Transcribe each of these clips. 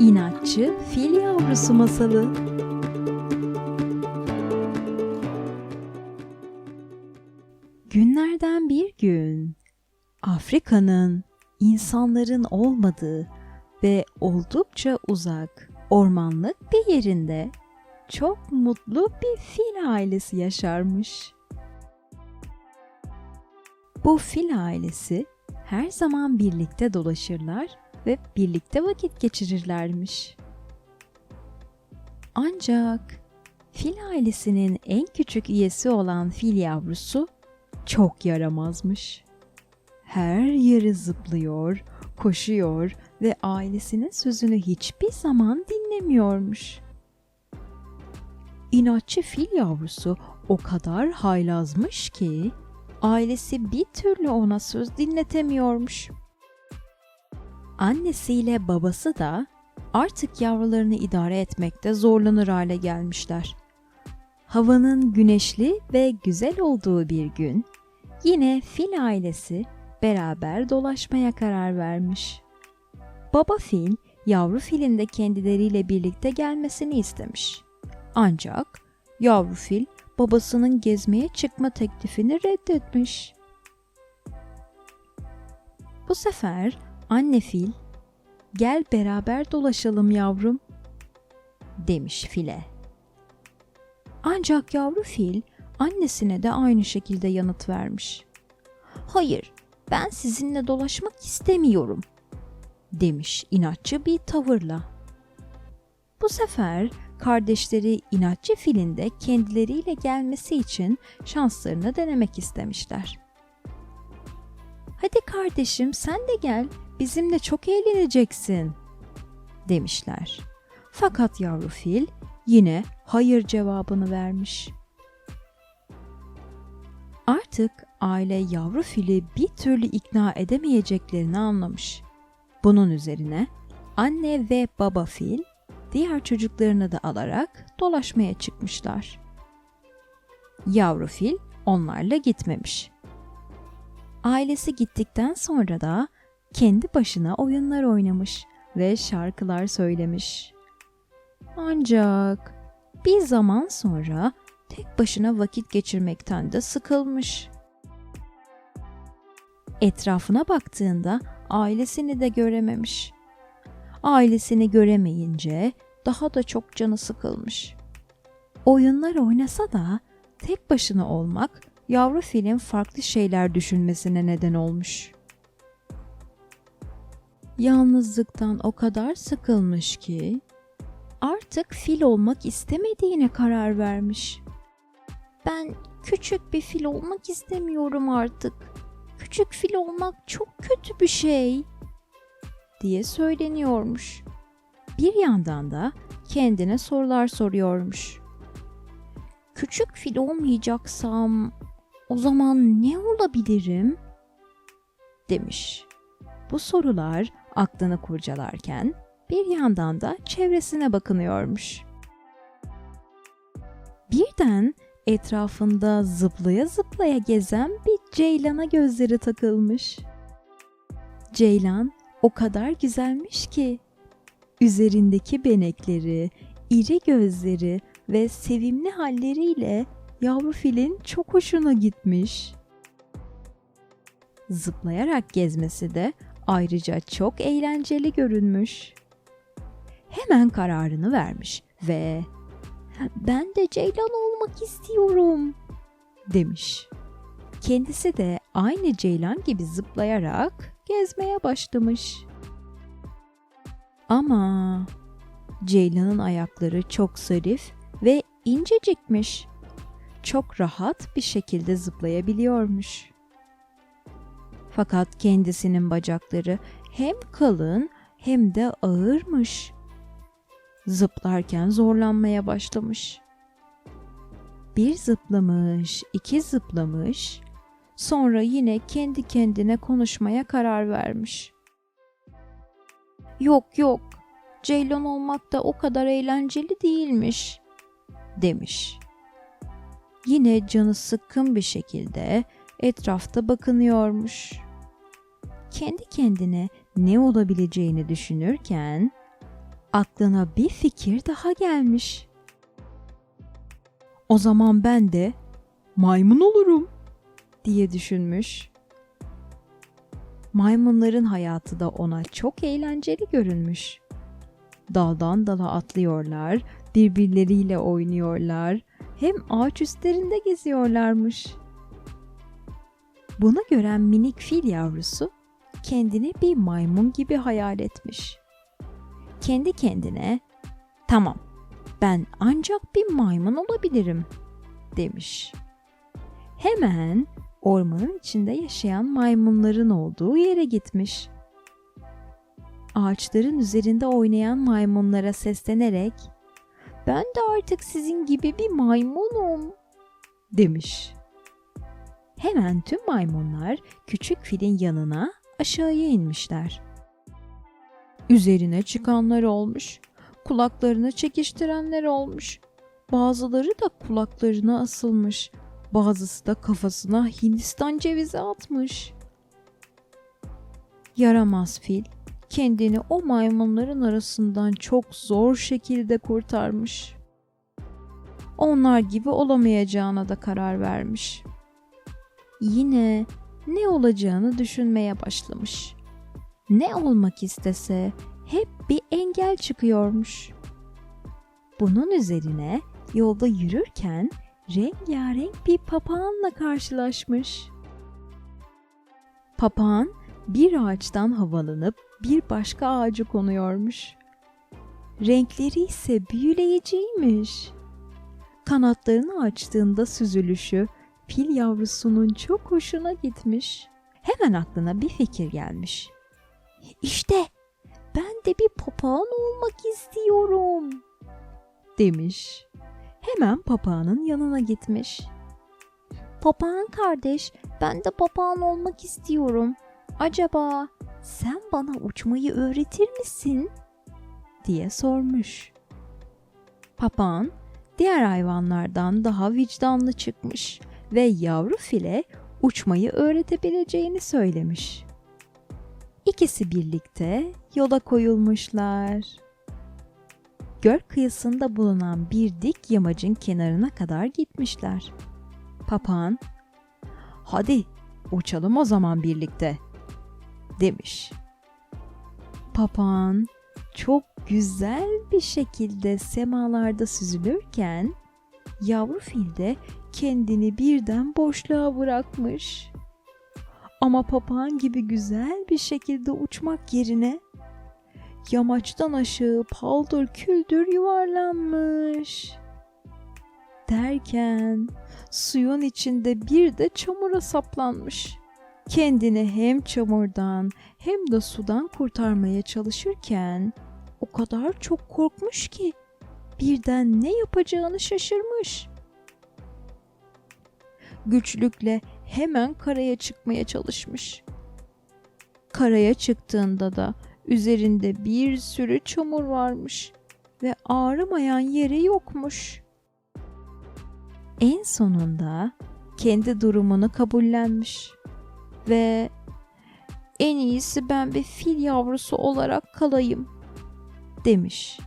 İnatçı Fil Yavrusu Masalı Günlerden bir gün Afrika'nın insanların olmadığı ve oldukça uzak ormanlık bir yerinde çok mutlu bir fil ailesi yaşarmış. Bu fil ailesi her zaman birlikte dolaşırlar ve birlikte vakit geçirirlermiş. Ancak fil ailesinin en küçük üyesi olan fil yavrusu çok yaramazmış. Her yere zıplıyor, koşuyor ve ailesinin sözünü hiçbir zaman dinlemiyormuş. İnatçı fil yavrusu o kadar haylazmış ki ailesi bir türlü ona söz dinletemiyormuş. Annesiyle babası da artık yavrularını idare etmekte zorlanır hale gelmişler. Havanın güneşli ve güzel olduğu bir gün yine fil ailesi beraber dolaşmaya karar vermiş. Baba fil yavru filin de kendileriyle birlikte gelmesini istemiş. Ancak yavru fil babasının gezmeye çıkma teklifini reddetmiş. Bu sefer anne fil, "Gel beraber dolaşalım yavrum." demiş file. Ancak yavru fil annesine de aynı şekilde yanıt vermiş. "Hayır, ben sizinle dolaşmak istemiyorum." demiş inatçı bir tavırla. Bu sefer kardeşleri inatçı filin de kendileriyle gelmesi için şanslarını denemek istemişler. Hadi kardeşim sen de gel, bizimle çok eğleneceksin, demişler. Fakat yavru fil yine hayır cevabını vermiş. Artık aile yavru fili bir türlü ikna edemeyeceklerini anlamış. Bunun üzerine anne ve baba fil diğer çocuklarını da alarak dolaşmaya çıkmışlar. Yavru fil onlarla gitmemiş. Ailesi gittikten sonra da kendi başına oyunlar oynamış ve şarkılar söylemiş. Ancak bir zaman sonra tek başına vakit geçirmekten de sıkılmış. Etrafına baktığında ailesini de görememiş. Ailesini göremeyince daha da çok canı sıkılmış. Oyunlar oynasa da tek başına olmak yavru filin farklı şeyler düşünmesine neden olmuş. Yalnızlıktan o kadar sıkılmış ki artık fil olmak istemediğine karar vermiş. Ben küçük bir fil olmak istemiyorum artık. Küçük fil olmak çok kötü bir şey diye söyleniyormuş. Bir yandan da kendine sorular soruyormuş. Küçük fil olmayacaksam o zaman ne olabilirim? demiş. Bu sorular aklını kurcalarken bir yandan da çevresine bakınıyormuş. Birden etrafında zıplaya zıplaya gezen bir ceylana gözleri takılmış. Ceylan o kadar güzelmiş ki üzerindeki benekleri, iri gözleri ve sevimli halleriyle yavru filin çok hoşuna gitmiş. Zıplayarak gezmesi de ayrıca çok eğlenceli görünmüş. Hemen kararını vermiş ve ben de ceylan olmak istiyorum demiş. Kendisi de aynı ceylan gibi zıplayarak gezmeye başlamış. Ama Ceylan'ın ayakları çok zarif ve incecikmiş. Çok rahat bir şekilde zıplayabiliyormuş. Fakat kendisinin bacakları hem kalın hem de ağırmış. Zıplarken zorlanmaya başlamış. Bir zıplamış, iki zıplamış, sonra yine kendi kendine konuşmaya karar vermiş. Yok yok, Ceylan olmak da o kadar eğlenceli değilmiş, demiş. Yine canı sıkkın bir şekilde etrafta bakınıyormuş. Kendi kendine ne olabileceğini düşünürken aklına bir fikir daha gelmiş. O zaman ben de maymun olurum diye düşünmüş. Maymunların hayatı da ona çok eğlenceli görünmüş. Daldan dala atlıyorlar, birbirleriyle oynuyorlar, hem ağaç üstlerinde geziyorlarmış. Bunu gören minik fil yavrusu kendini bir maymun gibi hayal etmiş. Kendi kendine, "Tamam, ben ancak bir maymun olabilirim." demiş. Hemen ormanın içinde yaşayan maymunların olduğu yere gitmiş. Ağaçların üzerinde oynayan maymunlara seslenerek "Ben de artık sizin gibi bir maymunum." demiş. Hemen tüm maymunlar küçük filin yanına aşağıya inmişler. Üzerine çıkanlar olmuş, kulaklarını çekiştirenler olmuş. Bazıları da kulaklarına asılmış, bazısı da kafasına Hindistan cevizi atmış. Yaramaz fil kendini o maymunların arasından çok zor şekilde kurtarmış. Onlar gibi olamayacağına da karar vermiş. Yine ne olacağını düşünmeye başlamış. Ne olmak istese hep bir engel çıkıyormuş. Bunun üzerine yolda yürürken rengarenk bir papağanla karşılaşmış. Papağan bir ağaçtan havalanıp bir başka ağacı konuyormuş. Renkleri ise büyüleyiciymiş. Kanatlarını açtığında süzülüşü fil yavrusunun çok hoşuna gitmiş. Hemen aklına bir fikir gelmiş. İşte ben de bir papağan olmak istiyorum demiş. Hemen papağanın yanına gitmiş. Papağan kardeş, ben de papağan olmak istiyorum. Acaba sen bana uçmayı öğretir misin? diye sormuş. Papağan diğer hayvanlardan daha vicdanlı çıkmış ve yavru file uçmayı öğretebileceğini söylemiş. İkisi birlikte yola koyulmuşlar. Göl kıyısında bulunan bir dik yamacın kenarına kadar gitmişler. Papağan, "Hadi uçalım o zaman birlikte." demiş. Papağan çok güzel bir şekilde semalarda süzülürken yavru fil de kendini birden boşluğa bırakmış. Ama papağan gibi güzel bir şekilde uçmak yerine yamaçtan aşağı paldır küldür yuvarlanmış. Derken suyun içinde bir de çamura saplanmış. Kendini hem çamurdan hem de sudan kurtarmaya çalışırken o kadar çok korkmuş ki birden ne yapacağını şaşırmış. Güçlükle hemen karaya çıkmaya çalışmış. Karaya çıktığında da üzerinde bir sürü çamur varmış ve ağrımayan yeri yokmuş. En sonunda kendi durumunu kabullenmiş ve en iyisi ben bir fil yavrusu olarak kalayım demiş.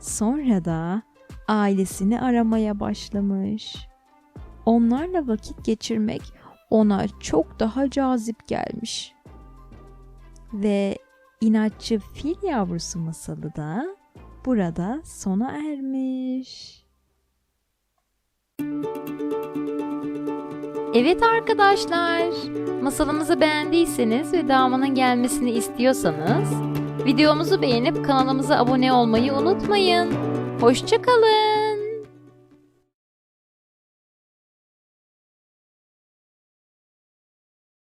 Sonra da ailesini aramaya başlamış. Onlarla vakit geçirmek ona çok daha cazip gelmiş. Ve inatçı fil yavrusu masalı da burada sona ermiş. Evet arkadaşlar, masalımızı beğendiyseniz ve devamının gelmesini istiyorsanız videomuzu beğenip kanalımıza abone olmayı unutmayın. Hoşçakalın.